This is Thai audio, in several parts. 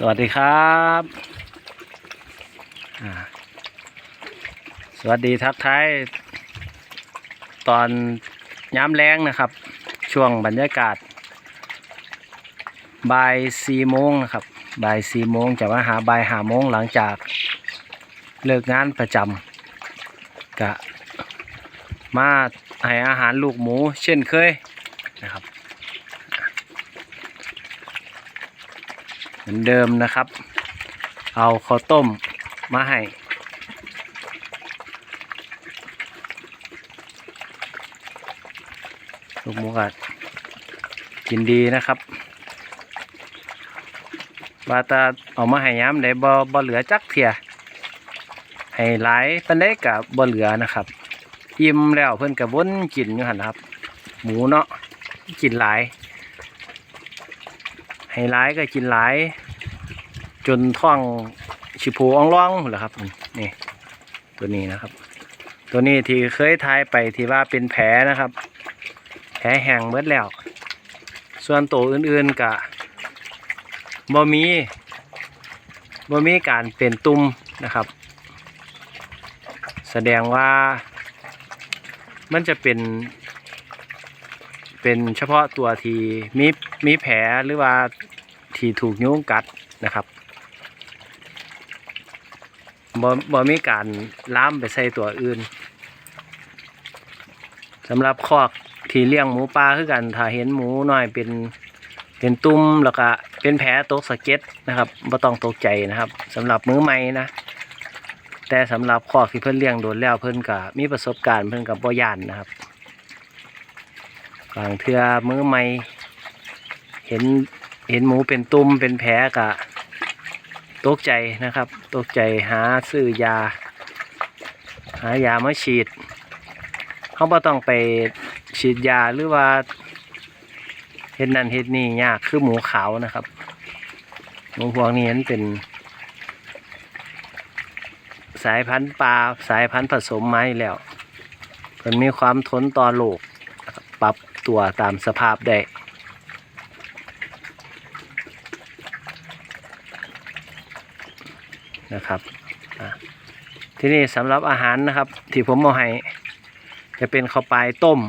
สวัสดีครับ สวัสดีทักทายตอนย้ำแรงนะครับ ช่วงบรรยากาศบ่ายสี่โมงนะครับบ่ายสี่โมงจะมาหาบ่ายหาโมงหลังจากเลิกงานประจำกะมาให้อาหารลูกหมูเช่นเคยนะครับ เหมือนเดิมนะครับ เอาข้าวต้มมาให้ลูกหมูกัดกินดีนะครับวาตาเอามาให้ย้ำได้บ่บ่เหลือจักเทียให้หลายปันได้กับบ่เหลือนะครับอิ่มแล้วเพิ่อนกับวนกินอยู่หันนะครับ หมูเนาะกินหลาย ให้หลายก็กินหลาย จนท้องชิโพอ่องร่องเหรอครับนี่ตัวนี้นะครับ ตัวนี้ที่เคยทายไปที่ว่าเป็นแผลนะครับ แผลแห้งเบิดแล้ว ส่วนตัวอื่นๆกะบ่มีบ่มีการเป็นตุ่มนะครับ แสดงว่ามันจะเป็น เป็นเฉพาะตัวที่มีมีแผลหรือว่า ที่ถูกยุงกัดนะครับบ่บ่มีการล้ามไปใส่ตัวอื่นสำหรับคอกที่เลี้ยงหมูป่าคือกันถ้าเห็นหมูน้อยเป็นเป็นตุ่มแล้วก็เป็นแผลตกสะเก็ดนะครับบ่ต้องตกใจนะครับสำหรับมือใหม่นะแต่สำหรับคอกที่เพิ่นเลี้ยงโดนแล้วเพิ่นก็มีประสบการณ์เพิ่นกับบ่ย่านนะครับบางเทือมือใหม่ เห็น เห็นหมูเป็นตุ่มเป็นแผลกะตกใจนะครับ ตกใจหาซื้อยา หายามาฉีดเขาบ่ต้องไปฉีดยาหรือว่าเห็ดนั่นเห็ดนี่ยากคือหมูขาวนะครับ หมูพวกนี้มันเป็น สายพันธุ์ปลาสายพันธุ์ผสมไม้แล้ว มันมีความทนต่อโรคปรับตัวตามสภาพได้ นะครับที่นี่สำหรับอาหารนะครับ ที่ผมเอาให้จะเป็นข้าวปลายต้ม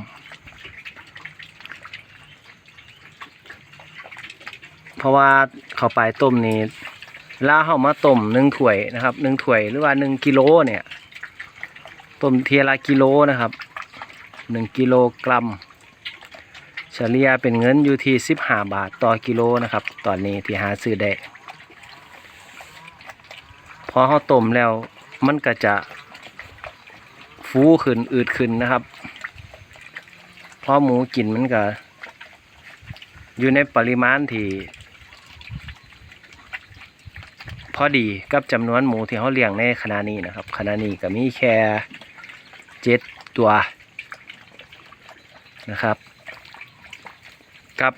เพราะว่าข้าวปลายต้มนี่เวลาเข้ามาต้มหนึ่งถ้วยนะครับหนึ่งถ้วยหรือว่าหนึ่งกิโลเนี่ยต้มเทียละกิโลนะครับหนึ่งกิโลกรัมเฉลี่ยเป็นเงินอยู่ที่สิบห้าบาทต่อกิโลนะครับ ตอนนี้ที่หาซื้อได้ อเขาต้มแล้ว มันก็จะฟูขึ้นอืดขึ้นนะครับเพราะหมูกินมันก็อยู่ในปริมาณที่ พอดีกับจำนวนหมูที่เขาเลี้ยงในขณะนี้นะครับขณะนี้ก็มีแค่เจ็ดตัวนะครับ กับ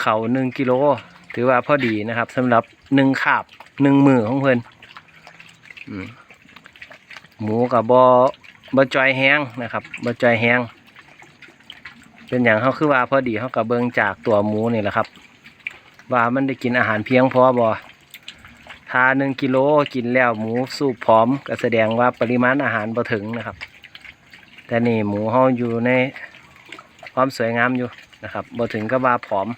เขาหนึ่งกิโล ถือว่าพอดีนะครับสำหรับหนึ่งขาบ หนึ่งมือของเพิ่นอืมหมูกับบอบอจอยแห้งนะครับบอจอยแห้งเป็นอย่างเขาคือว่าพอดีเขากับเบิงจากตัวหมูนี่แหละครับ ว่ามันได้กินอาหารเพียงพอบอถ้าหนึ่งกิโลกินแล้วหมูสูบพร้อมก็แสดงว่าปริมาณอาหารบ่ถึงนะครับ แต่นี่หมูเขาอยู่ในความสวยงามอยู่นะครับบ่ถึงก็ว่าผอม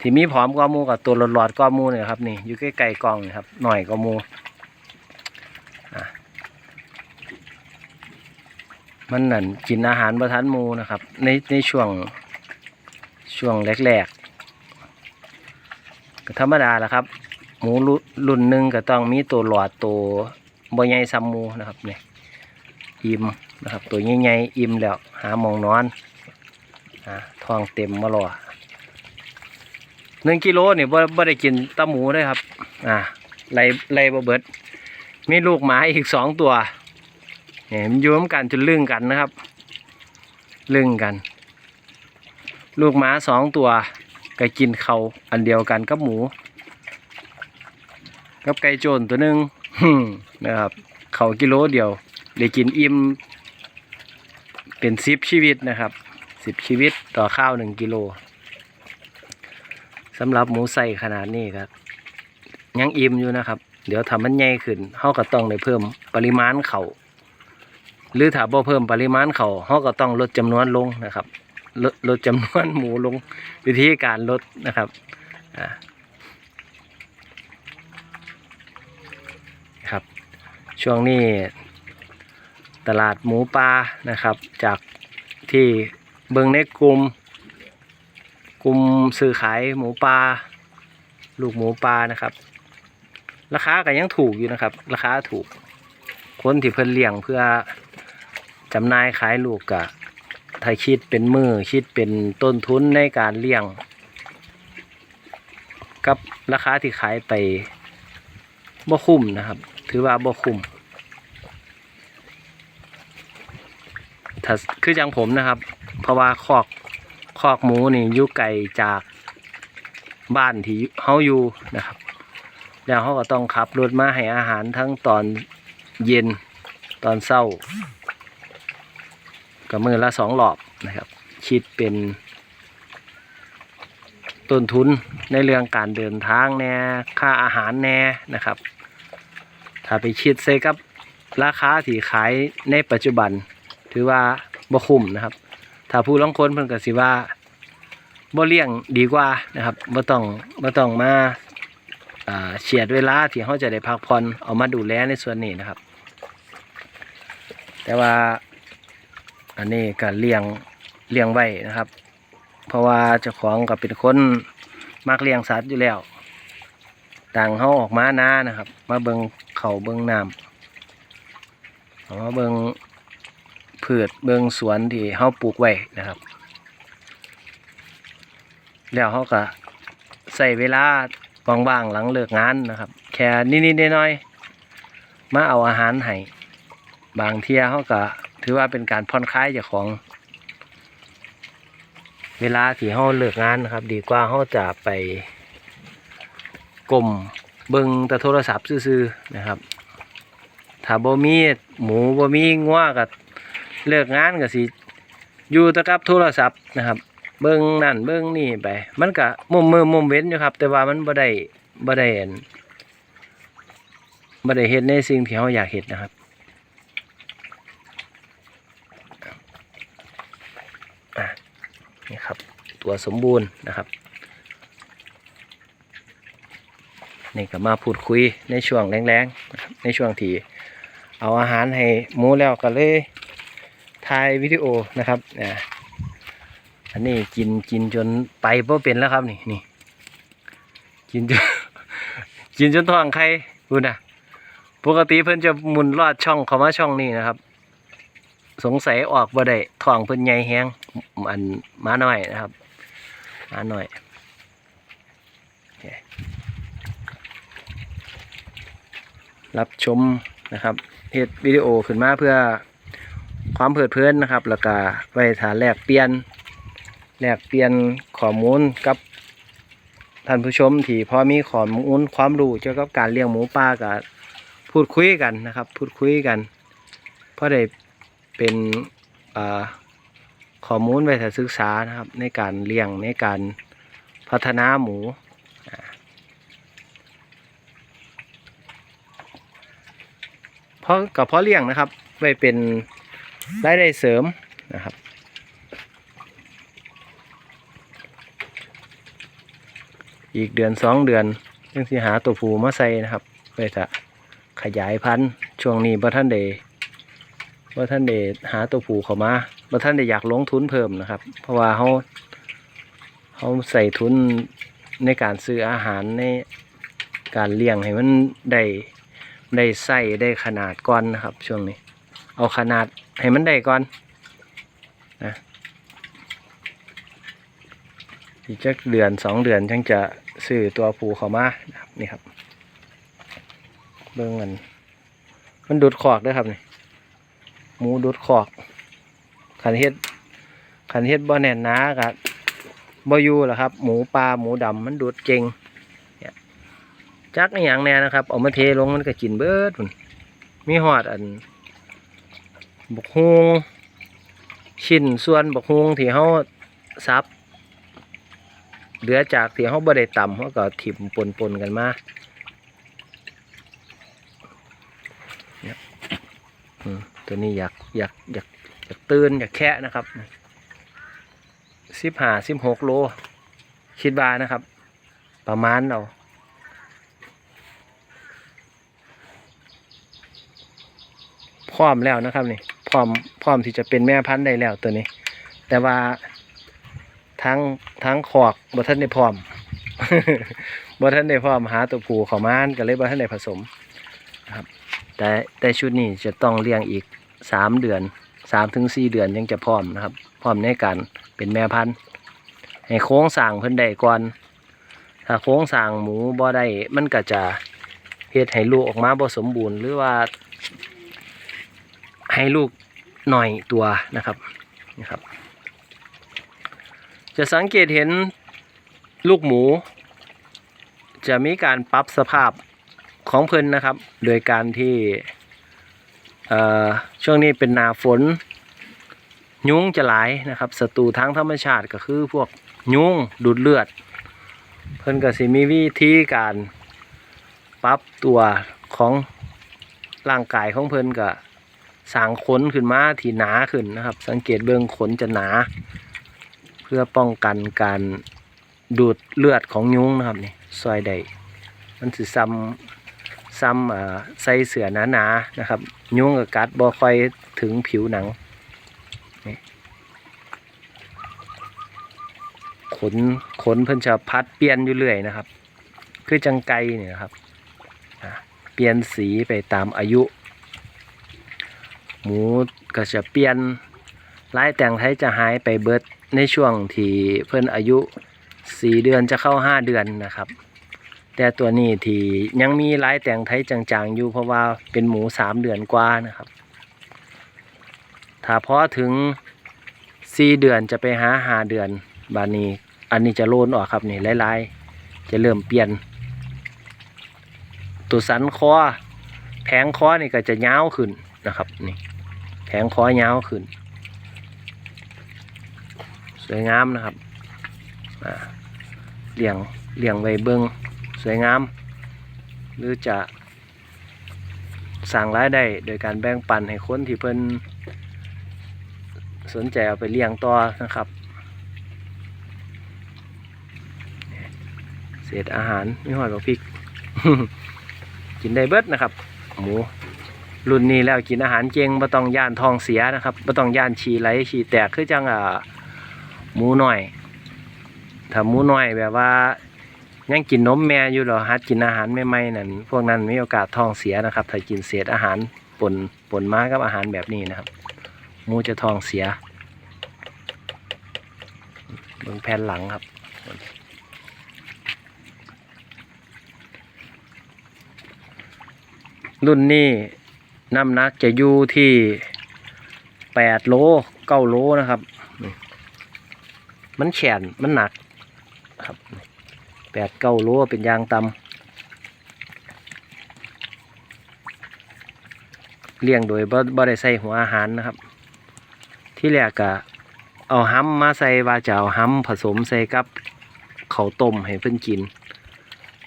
ที่มีผอมกว่ามูกับตัวหลอดๆกว่ามูเนี่ยครับนี่อยู่ใกล้ๆกล่องนี่ครับ หน่อยกว่ามูมันนั่นกินอาหารประทันมูนะครับ ในในช่วงช่วงแรกๆก็ธรรมดาแหละครับ หมูรุ่นหนึ่งก็ต้องมีตัวหลอดตัวบใหญ่ซ้ำมูนะครับเนี่ยอิ่มนะครับ ตัวใหญ่ๆอิ่มแล้ว หามองนอนอะทองเต็มมาหรอ หนึ่งกิโลนี่บ่บ่ได้กินตะหมูเลยครับ อ่าไล่ไล่บ่เบิด มีลูกหมาอีกสองตัวเนี่ยมันยู่มกันจนลึงกันนะครับ ลึงกัน ลูกหมาสองตัวก็กินเขาอันเดียวกันกับหมู กับไก่โจนตัวหนึ่งนะครับ เขากิโลเดียวได้กินอิ่มเป็นซิปชีวิตนะครับสิบชีวิตต่อข้าวหนึ่งกิโล สำหรับหมูใส่ขนาดนี้ครับยังอิ่มอยู่นะครับ เดี๋ยวทำมันใหญ่ขึ้นเฮาก็ต้องได้เพิ่มปริมาณเขาหรือถ้าบ่เพิ่มปริมาณเขาเฮาก็ต้องลดจำนวนลงนะครับ ลดลดจำนวนหมูลงวิธีการลดนะครับครับ ช่วงนี้ตลาดหมูปลานะครับ จากที่เบิงในกลุ่ม กลุ่มซื้อขายหมูปลาลูกหมูปลานะครับ ราคาก็ยังถูกอยู่นะครับ ราคาถูก คนที่เพิ่นเลี้ยงเพื่อจำหน่ายขายลูกกะถ้าคิดเป็นมือคิดเป็นต้นทุนในการเลี้ยง กับราคาที่ขายไปบ่คุ้มนะครับ ถือว่าบ่คุ้มถ้าคือจังผมนะครับ เพราะว่าคอก คอกหมูนี่อยู่ไกลจากบ้านที่เฮาอยู่นะครับ แล้วเขาก็ต้องขับรถมาให้อาหารทั้งตอนเย็นตอนเช้ากับมือละสองหลอบนะครับ คิดเป็น ต้นทุนในเรื่องการเดินทางแน่ค่าอาหารแน่นะครับ ถ้าไปคิดใส่กับราคาที่ขายในปัจจุบัน ถือว่าบ่คุ้มนะครับ ถ้าผู้ลางคนเพิ่นก็สิว่าบ่เลี้ยงดีกว่านะครับบ่ต้องบ่ต้องมาเฉียดเวลาที่เขาจะได้พักผ่อนเอามาดูแลในส่วนนี้นะครับ แต่ว่าอันนี้การเลี้ยงเลี้ยงไว้นะครับ เพราะว่าเจ้าของก็เป็นคนมักเลี้ยงสัตว์อยู่แล้ว ต่างเขาออกมาหน้านะครับ มาเบิงเขาเบิงน้ำเอามาเบิง พืชเบิงสวนที่เขาปลูกไว้นะครับ แล้วเขาก็ใส่เวลาว่างๆหลังเลิกงานนะครับ แค่นิดๆน้อยๆมาเอาอาหารให้บางเที่ยเขาก็ถือว่าเป็นการผ่อนคลายจ้าของ เวลาที่เขาเลิกงานนะครับ ดีกว่าเขาจะไปกลมเบิงแต่โทรศัพท์ซื่อๆนะครับ ถ้าบ่มีหมูบ่มีงัวกับ เลิกงานก็สิอยู่ตะกับโทรศัพท์นะครับ เบิ้งนั่นเบิ้งนี่ไป มันก็มุมมือมุมเว้นอยู่ครับ แต่ว่ามันบ่ได้บ่ได้อันบ่ได้เฮ็ดในสิ่งที่เราอยากเฮ็ดนะครับนี่ครับตัวสมบูรณ์นะครับนี่ก็มาพูดคุยในช่วงแรงๆนะครับในช่วงที่เอาอาหารให้หมูแล้วก็เลย ถ่ายวิดีโอนะครับอ่าอันนี้กินกินจนไปเพเป็นแล้วครับนี่นี่กินจนกินจนท้องใครพูนะปกติเพิ่นจะหมุนลอดช่องเข้ามาช่องนี้นะครับ สงสัยออกบ่ได้ท้องเพิ่นใหญ่แฮงอันมาหน้อยนะครับมาหน้อยรับชมนะครับเฮ็ดวิดีโอขึ้นมาเพื่อ ความเพลิดเพลินนะครับ แล้วก็ไว้ฐานแลกเปลี่ยนแลกเปลี่ยนข้อมูลกับท่านผู้ชมที่พอมีข้อมูลความรู้เกี่ยวกับการเลี้ยงหมูป่ากับพูดคุยกันนะครับ พูดคุยกันเพราะได้เป็นข้อมูลไว้ถ้าศึกษานะครับ ในการเลี้ยงในการพัฒนาหมูเพราะกับเพาะเลี้ยงนะครับไว้เป็น รายได้เสริมนะครับ อีกเดือนสองเดือนยังสิหาตัวผูมาใส่นะครับเพื่อจะขยายพันธุ์ช่วงนี้บ่ท่านเดบ่ท่านเดหาตัวผูเข้ามาบ่ท่านเดอยากลงทุนเพิ่มนะครับ เพราะว่าเขาเขาใส่ทุนในการซื้ออาหารในการเลี้ยงให้มันได้ได้ใส่ได้ขนาดก่อนนะครับ ช่วงนี้ เอาขนาดให้มันได้ก่อนนะอีกจักเดือนสองเดือนถึงจะซื้อตัวผูเข้ามานะครับนี่ครับ เบิ่งมัน มันดูดขอกด้วยครับนี่หมูดูดขอกขันเฮ็ดขันเฮ็ดบ่แน่นหนากับบ่อยู่หรอครับ หมูปลาหมูดำมันดูดเก่งเนี่ยจักอหย่างแน่นะครับ เอามาเทลงมันก็กินเบิดพุ่นมีหอดอัน บกฮวงชิ้นส่วนบกฮวงที่เขาซับเหลือจากที่เขาบ่ได้ต่ำเขาก็ถิ่มปนๆกันมาเนี่ยอืมตัวนี้อยากอยากอยากอยากตื่นอยากแคะนะครับสิบห้าสิบหกโลคิดว่านะครับ ประมาณเอา พร้อมแล้วนะครับนี่พร้อมพร้อมที่จะเป็นแม่พันธุ์ได้แล้วตัวนี้ แต่ว่าทั้งทั้งขอกบทันได้พร้อมบทันได้พร้อมหาตัวผูข้ามาก็เลยบทันได้ผสมครับ แต่แต่ชุดนี้จะต้องเลี้ยงอีกสามเดือนสามถึงสี่เดือนยังจะพร้อมนะครับ พร้อมในการเป็นแม่พันธุ์ให้โค้งสร้างเพิ่นได้ก่อนถ้าโค้งสร้างหมูบ่ได้มันก็จะเฮ็ดให้ลูกออกมาบ่สมบูรณ์ หรือว่า ให้ลูกหน่อยตัวนะครับนะครับ จะสังเกตเห็นลูกหมู จะมีการปรับสภาพของเพิ่นนะครับ โดยการที่ช่วงนี้เป็นหนาฝน ยุงจะหลายนะครับศัตรูทางธรรมชาติก็คือพวกยุงดูดเลือด เพิ่นก็สิมีวิธีการปรับตัวของร่างกายของเพิ่นก็ สางขนขึ้นมาที่หนาขึ้นนะครับ สังเกตเบื้องขนจะหนา เพื่อป้องกันการดูดเลือดของยุงนะครับนี่ซอยใดมันสิซ้ำซ้ำใส่เสือหนาๆนะครับ ยุงกับกัดบ่ค่อยถึงผิวหนังนขนขนเพิ่นจะพัดเปลี่ยนอยู่เรื่อยนะครับ คือจังไกเนี่ยนะครับเปลี่ยนสีไปตามอายุ หมูก็จะเปลี่ยนลายแต่งไทยจะหายไปเบิดในช่วงที่เพิ่นอายุ 4 เดือนจะเข้า 5 เดือนนะครับ แต่ตัวนี้ที่ยังมีลายแต่งไทยจางๆ อยู่เพราะว่าเป็นหมู 3 เดือนกว่านะครับ ถ้าพอถึง 4 เดือนจะไปหาหาเดือนบานี้ อันนี้จะโลนออกครับนี่ลายๆ จะเริ่มเปลี่ยนตัวสันคอแผงคอนี่ก็จะยาวขึ้นนะครับนี่ แผงคอยาวขึ้น สวยงามนะครับเลี้ยงเลี้ยงไวเบิงสวยงาม หรือจะสั่งรายได้โดยการแบ่งปันให้คนที่เพิ่นสนใจเอาไปเลี้ยงต่อนะครับ เศษอาหารไม่หอยกับพริก กินได้เบิดนะครับ หมู รุ่นนี้แล้วกินอาหารเจงบ่ต้องย่านทองเสียนะครับบ่ต้องย่านฉี่ไหลฉี่แตกคือจังอ่าหมูหน้อย ถ้าหมูหน้อยแบบว่ายังกินนมแม่อยู่หรอฮัดกินอาหารใหม่ๆนั่นพวกนั้นมีโอกาสท้องเสียนะครับ ถ้ากินเศษอาหารปนปนมากับอาหารแบบนี้นะครับหมูจะท้องเสียเบิ่งแผ่นหลังครับรุ่นนี้ น้ำหนักจะอยู่ที่แปดโลเก้าโลนะครับ มันแฉนมันหนักครับแปดเก้าโลเป็นยางตำเลี้ยงโดยบ่บ่ได้ใส่หัวอาหารนะครับ ที่แรกก็เอาห้ำมาใส่ว่าจะเอาห้ำผสมใส่กับเขาต้มให้เพิ่นกิน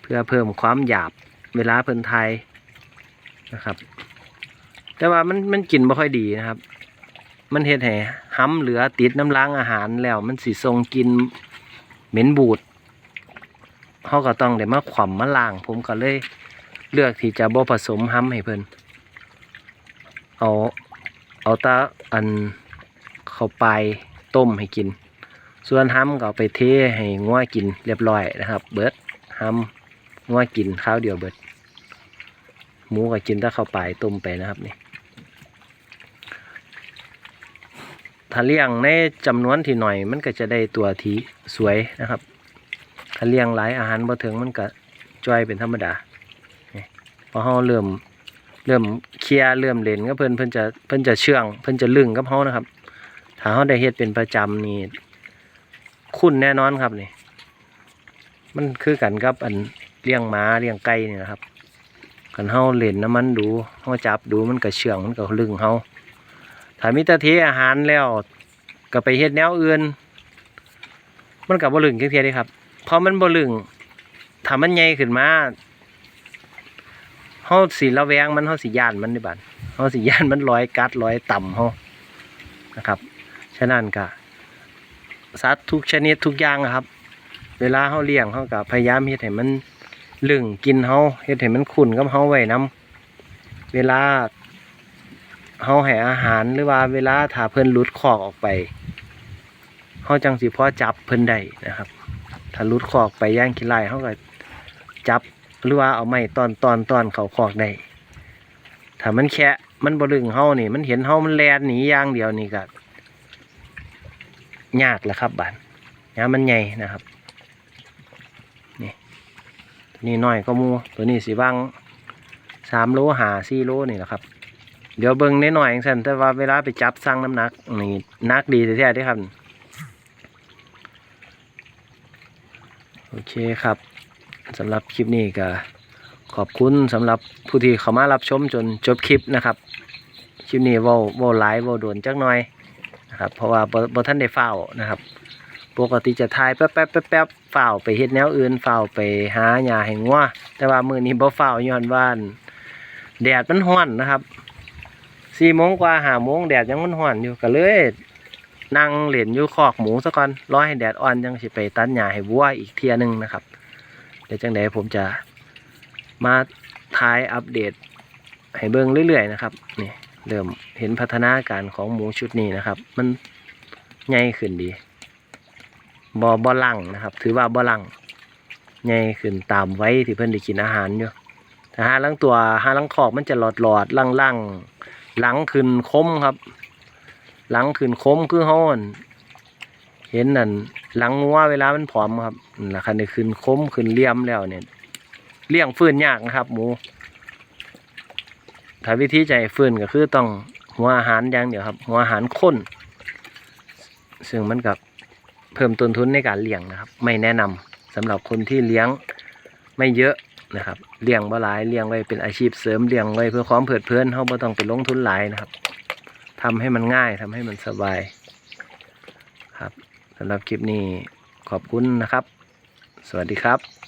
เพื่อเพิ่มความหยาบเวลาเพิ่นไทยนะครับ แต่ว่ามันมันกินไม่ค่อยดีนะครับ มันเฮ็ดให้ห้ำเหลือติดน้ำล้างอาหารแล้ว มันสิทรงกินเหม็นบูดเขาก็ต้องได้มาขวำมาล้าง ผมก็เลยเลือกที่จะบ่ผสมห้ำให้เพิ่นเอาเอาตาอันเข้าไปต้มให้กิน ส่วนห้ำก็ไปเทให้งัวกินเรียบร้อยนะครับ เบิดห้ำงัวกินข้าวเดียวเบิดหมูก็กินถ้าเข้าไปต้มไปนะครับนี่ ถ้าเลี้ยงในจำนวนที่หน่อย มันก็จะได้ตัวที่สวยนะครับถ้าเลี้ยงหลายอาหารบ่ถึงมันก็จ้อยเป็นธรรมดาพอเฮาเริ่มเริ่มเคลียเริ่มเล่นก็เพิ่นเพิ่นจะเพิ่นจะเชื่อง เพิ่นจะลึงกับเฮานะครับ ถ้าเฮาได้เฮ็ดเป็นประจำนี่คุ้นแน่นอนครับนี่ มันคือกันกับอันเลี้ยงหมาเลี้ยงไก่นี่นะครับกันเฮาเล่นน้ำมันดูเฮาจับดูมันก็เชื่องมันก็ลึงเฮา ถ้ามีแต่เทอาหารแล้วก็ไปเฮ็ดแนวอื่น มันก็บ่ลึงเทียเด้ครับพอมันบ่ลึงถ้ามันใหญ่ขึ้นมาเฮาสิระแวงมันเฮาสิย่านมันนี่บัดเฮาสิย่านมันร้อยกัดร้อยต่ำเฮานะครับ ฉะนั้นก็สัตว์ทุกชนิดทุกอย่างครับ เวลาเฮาเลี้ยงเฮาก็พยายามเฮ็ดให้มันลึงกินเฮาเฮ็ดให้มันคุ้นกับเฮาไว้นํเวลา เฮาให้อาหารหรือว่าเวลาถ้าเพิ่นลุดคอกออกไปเฮาจังสิพอจับเพิ่นได้นะครับ ถ้าลุดคอกไปย่างขี้ไล่เฮาก็จับหรือว่าเอาไม้ตอนตอนตอนเขาคอกได้ถ้ามันแคะมันบ่ลึงเฮานี่ มันเห็นเฮามันแลนหนีอย่างเดียวนี่ก็ยากแหละครับบาดยามมันใหญ่นะครับนี่ตัวนี้น้อยก็มูตัวนี้สิบางสามโลหาสี่โลนี่แหละครับ เดี๋ยวเบิ่งน้อยๆอย่างสันแต่ว่าเวลาไปจับสั่งน้ำหนักนี่นักดีแท้ๆด้อครับ โอเคครับสำหรับคลิปนี้ก็ขอบคุณสำหรับผู้ที่เข้ามารับชมจนจบคลิปนะครับ คลิปนี้ว้าว้าหลายเว้าโดนจักหน่อยนะครับ เพราะว่าบ่บ่ทันได้เฝ้านะครับ ปกติจะถ่ายแป๊บแป๊บแป๊บแป๊บเฝ้าไปเฮ็ดแนวอื่นเฝ้าไปหาหญ้าให้งัวแต่ว่ามือนี้บ่เฝ้าย้อนว่านแดดมันร้อนนะครับ 4โมงกว่า5โมงแดดยังมันร้อนอยู่ก็เลยนั่งเล่นอยู่คอกหมูซะก่อนรอให้แดดอ่อนจังสิไปตัดหญ้าให้วัวอีกเที่ยหนึงนะครับ เดี๋ยวจังไดผมจะมาท้ายอัปเดตให้เบิ่งเรื่อยๆนะครับนี่เริ่มเห็นพัฒนาการของหมูชุดนี้นะครับ มันใหญ่ขึ้นดีบอบอลังนะครับ ถือว่าบอลังใหญ่ขึ้นตามไว้ที่เพิ่นได้กินอาหารอยู่แต่หาลังตัวหาลังขอกมันจะหลอดหลอดล่างล่างๆ หลังขึ้นคมครับ หลังขึ้นคมคือเฮาอั่นเห็นนั่นหลังงัวเวลามันผอมครับนั่นล่ะคันได้ขึ้นคมขึ้นเลี่ยมแล้วเนี่ยเลี้ยงฟื้นยากนะครับ หมูถ้าวิธีใจฟื้นก็คือต้องหัวอาหารอย่างเดียวครับ หัวอาหารข้น ซึ่งมันกับเพิ่มต้นทุนในการเลี้ยงนะครับ ไม่แนะนำสำหรับคนที่เลี้ยงไม่เยอะ นะครับเลี้ยงบ่หลายเลี้ยงไว้เป็นอาชีพเสริมเลี้ยงไว้เพื่อความเพลิดเพลินเขาบ่ต้องไปลงทุนหลายนะครับทำให้มันง่ายทำให้มันสบายครับสำหรับคลิปนี้ขอบคุณนะครับ สวัสดีครับ